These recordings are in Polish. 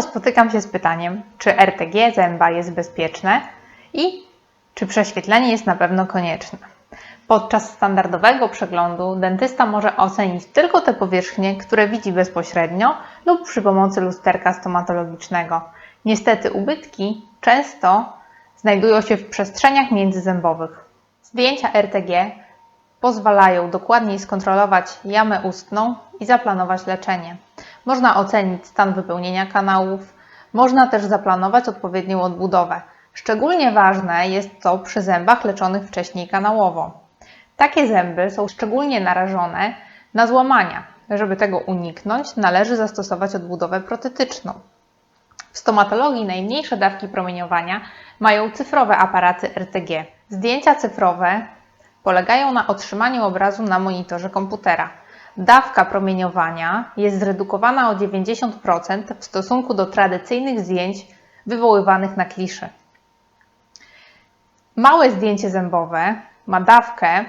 spotykam się z pytaniem, czy RTG zęba jest bezpieczne i czy prześwietlenie jest na pewno konieczne. Podczas standardowego przeglądu dentysta może ocenić tylko te powierzchnie, które widzi bezpośrednio lub przy pomocy lusterka stomatologicznego. Niestety ubytki często znajdują się w przestrzeniach międzyzębowych. Zdjęcia RTG pozwalają dokładniej skontrolować jamę ustną i zaplanować leczenie. Można ocenić stan wypełnienia kanałów, można też zaplanować odpowiednią odbudowę. Szczególnie ważne jest to przy zębach leczonych wcześniej kanałowo. Takie zęby są szczególnie narażone na złamania. Żeby tego uniknąć, należy zastosować odbudowę protetyczną. W stomatologii najmniejsze dawki promieniowania mają cyfrowe aparaty RTG. Zdjęcia cyfrowe polegają na otrzymaniu obrazu na monitorze komputera. Dawka promieniowania jest zredukowana o 90% w stosunku do tradycyjnych zdjęć wywoływanych na kliszy. Małe zdjęcie zębowe ma dawkę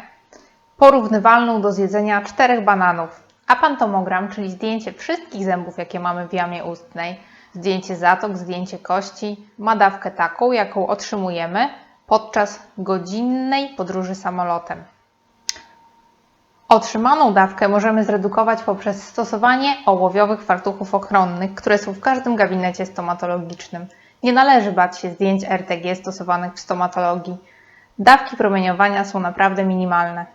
porównywalną do zjedzenia czterech bananów, a pantomogram, czyli zdjęcie wszystkich zębów, jakie mamy w jamie ustnej, zdjęcie zatok, zdjęcie kości, ma dawkę taką, jaką otrzymujemy podczas godzinnej podróży samolotem. Otrzymaną dawkę możemy zredukować poprzez stosowanie ołowiowych fartuchów ochronnych, które są w każdym gabinecie stomatologicznym. Nie należy bać się zdjęć RTG stosowanych w stomatologii. Dawki promieniowania są naprawdę minimalne.